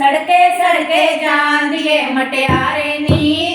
ਸੜਕੇ ਸੜਕੇ ਜਾਂਦੀ ਏ ਮਟਿਆਰੇ ਨੀ